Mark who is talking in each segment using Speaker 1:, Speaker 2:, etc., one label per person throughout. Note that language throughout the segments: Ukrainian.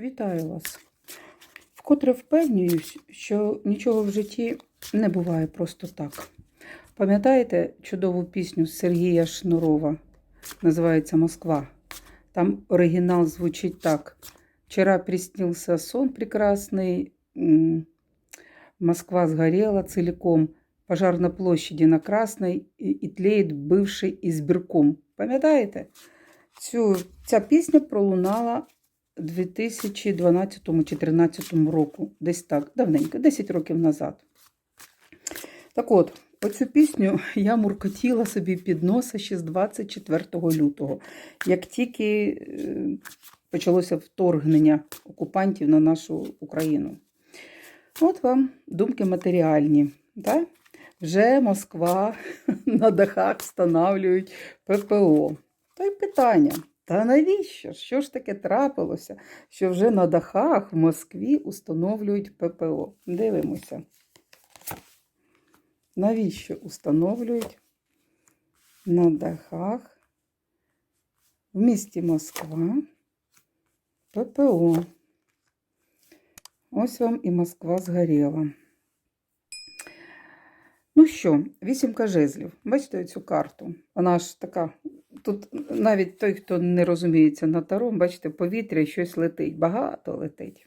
Speaker 1: Вітаю вас. Вкотре впевнююсь, що нічого в житті не буває просто так. Пам'ятаєте чудову пісню Сергія Шнурова? Називається Москва. Там оригінал звучить так: Вчора приснился сон прекрасный, м, Москва сгорела целиком, пожар на площади на Красной і, і тлеет бивший ізбірком. Пам'ятаєте? Цю, ця пісня пролунала у 2012-2013 року, десь так, давненько, 10 років назад. Так от, оцю пісню я муркотіла собі під носа ще з 24 лютого, як тільки е, почалося вторгнення окупантів на нашу Україну. От вам думки матеріальні. Да? Вже Москва на дахах встановлюють ППО. Та й питання. Та навіщо? Що ж таке трапилося, що вже на дахах в Москві установлюють ППО? Дивимося. Навіщо установлюють на дахах в місті Москва ППО? Ось вам і Москва згоріла. Ну що, вісімка жезлів. Бачите цю карту? Вона ж така. Тут навіть той, хто не розуміється на таро, бачите, повітря і щось летить. Багато летить.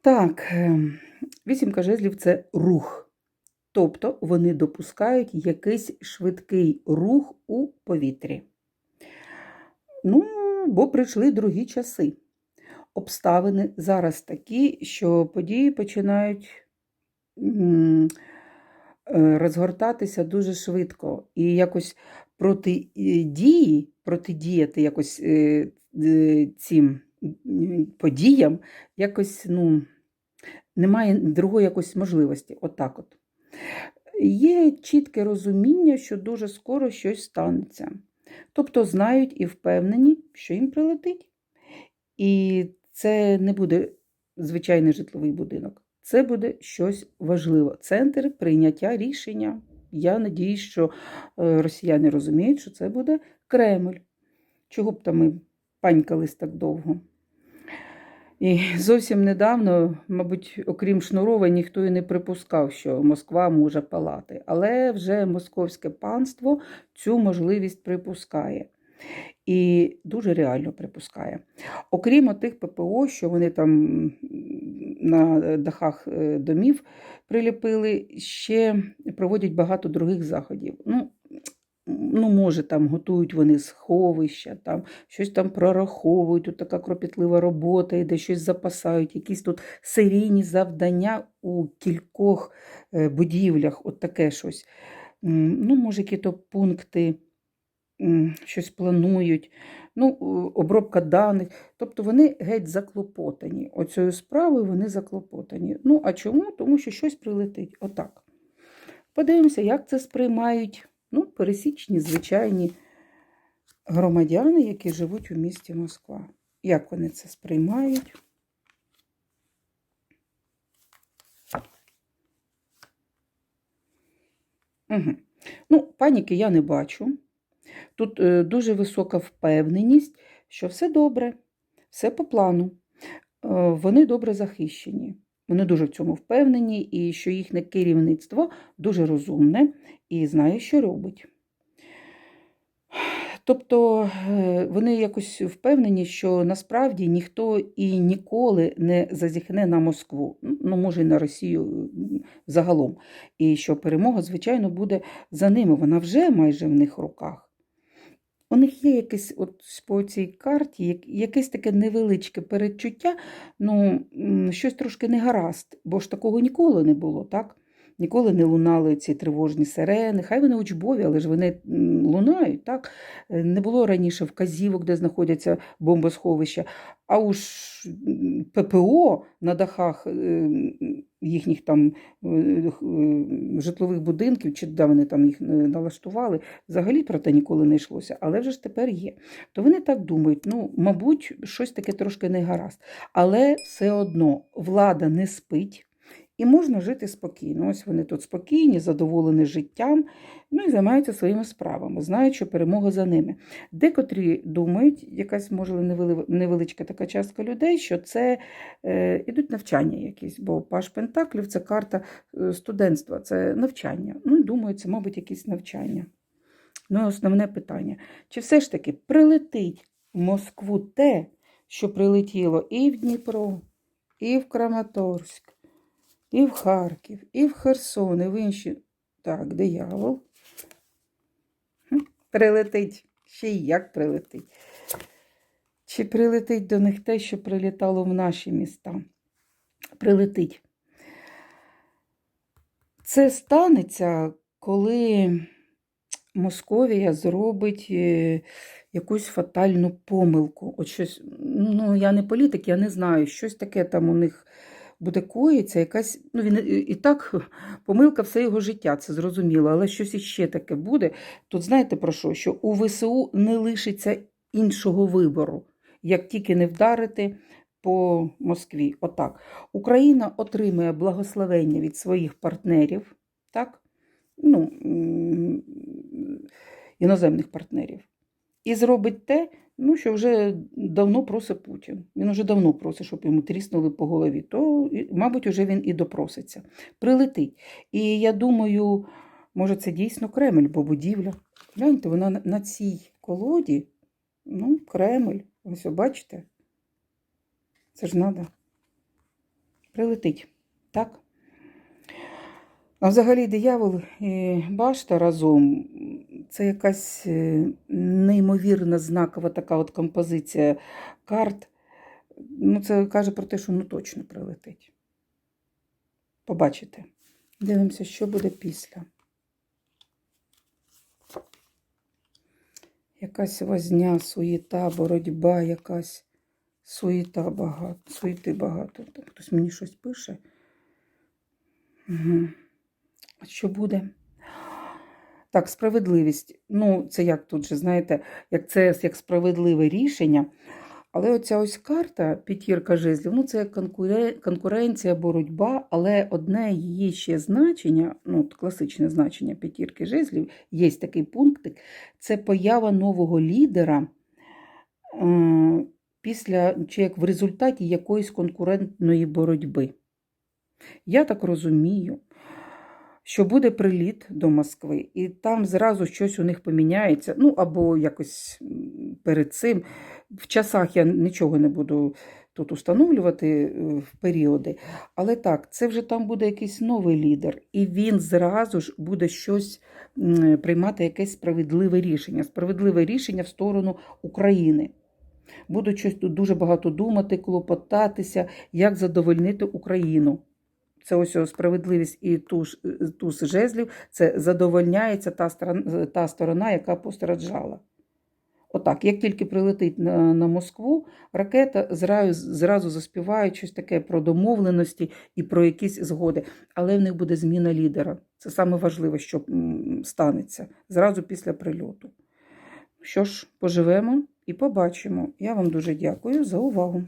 Speaker 1: Так, ем, вісімка жезлів це рух. Тобто вони допускають якийсь швидкий рух у повітрі. Ну, бо прийшли другі часи. Обставини зараз такі, що події починають розгортатися дуже швидко. І якось протидії, протидіяти якось е, е, цим подіям, якось ну, немає другої якось можливості. Отак от. Є чітке розуміння, що дуже скоро щось станеться. Тобто знають і впевнені, що їм прилетить. І це не буде звичайний житловий будинок. Це буде щось важливе. Центр прийняття рішення. Я надіюсь, що е, росіяни розуміють, що це буде Кремль. Чого б там ми панькались так довго? І зовсім недавно, мабуть, окрім Шнурова, ніхто і не припускав, що Москва може палати. Але вже московське панство цю можливість припускає. І дуже реально припускає. Окрім тих ППО, що вони там на дахах е, домів приліпили, ще проводять багато других заходів. Ну, ну, може, там готують вони сховища, там щось там прораховують, тут така кропітлива робота, іде щось запасають, якісь тут серійні завдання у кількох е, будівлях, от таке щось. Ну, може, які-то пункти м, щось планують, ну, обробка даних. Тобто вони геть заклопотані. Оцією справою вони заклопотані. Ну, а чому? Тому що щось прилетить. Отак. Подивимося, як це сприймають ну, пересічні, звичайні громадяни, які живуть у місті Москва. Як вони це сприймають? Угу. Ну, паніки я не бачу. Тут е, дуже висока впевненість, що все добре, все по плану. Е, вони добре захищені. Вони дуже в цьому впевнені, і що їхнє керівництво дуже розумне і знає, що робить. Тобто е, вони якось впевнені, що насправді ніхто і ніколи не зазіхне на Москву, ну, може, і на Росію загалом. І що перемога, звичайно, буде за ними. Вона вже майже в них руках. У них є якесь от по цій карті, як- якесь таке невеличке передчуття, ну, щось трошки не гаразд, бо ж такого ніколи не було, так? Ніколи не лунали ці тривожні сирени. Хай вони учбові, але ж вони лунають, так? Не було раніше вказівок, де знаходяться бомбосховища, а уж ППО на дахах е, їхніх там е, е, житлових будинків, чи де вони там їх налаштували, взагалі про те ніколи не йшлося, але вже ж тепер є. То вони так думають, ну, мабуть, щось таке трошки не гаразд. Але все одно влада не спить. І можна жити спокійно. Ось вони тут спокійні, задоволені життям, ну і займаються своїми справами, знають, що перемога за ними. Декотрі думають, якась може невеличка така частка людей, що це е, ідуть навчання якісь, бо Паш Пентаклів це карта е, студентства, це навчання. Ну, думаю, це, мабуть, якісь навчання. Ну, і основне питання: чи все ж таки прилетить в Москву те, що прилетіло і в Дніпро, і в Краматорськ, і в Харків, і в Херсон, і в інші. Так, диявол. Прилетить. Ще й як прилетить. Чи прилетить до них те, що прилітало в наші міста? Прилетить. Це станеться, коли Московія зробить е, якусь фатальну помилку. От щось, ну, я не політик, я не знаю, щось таке там у них буде коїться, якась, ну він і- так помилка все його життя, це зрозуміло, але щось іще таке буде. Тут знаєте про що? Що у ВСУ не лишиться іншого вибору, як тільки не вдарити по Москві. Отак. Україна отримує благословення від своїх партнерів, так? Ну, іноземних партнерів. І зробить те, ну, що вже давно просить Путін. Він вже давно просить, щоб йому тріснули по голові. То, мабуть, уже він і допроситься. Прилетить. І я думаю, може, це дійсно Кремль, бо будівля. Гляньте, вона на- на цій колоді, ну, Кремль. Ось, бачите? Це ж треба. Прилетить. Так? А взагалі диявол і башта разом це якась е, неймовірна знакова така от композиція карт. Ну, це каже про те, що ну точно прилетить. Побачите. Дивимося, що буде після. Якась возня, суєта, боротьба, якась суєта багато, суєти багато. Хтось мені щось пише. Угу. Що буде? Так, справедливість. Ну, це як тут же, знаєте, як це як справедливе рішення. Але оця ось карта, п'ятірка жезлів, ну це конкуренція, боротьба, але одне її ще значення, ну, класичне значення п'ятірки жезлів, є такий пунктик, це поява нового лідера е, після чи як в результаті якоїсь конкурентної боротьби. Я так розумію, що буде приліт до Москви, і там зразу щось у них поміняється. Ну, або якось перед цим. В часах я нічого не буду тут установлювати е, в періоди. Але так, це вже там буде якийсь новий лідер, і він зразу ж буде щось приймати якесь справедливе рішення. Справедливе рішення в сторону України. Будуть щось тут дуже багато думати, клопотатися, як задовольнити Україну. Це ось справедливість і туз, туз жезлів, це задовольняється та сторона, та сторона, яка постраждала. Отак, як тільки прилетить на, на Москву, ракета зразу, зразу заспіває щось таке про домовленості і про якісь згоди. Але в них буде зміна лідера. Це саме важливе, що станеться зразу після прильоту. Що ж, поживемо і побачимо. Я вам дуже дякую за увагу.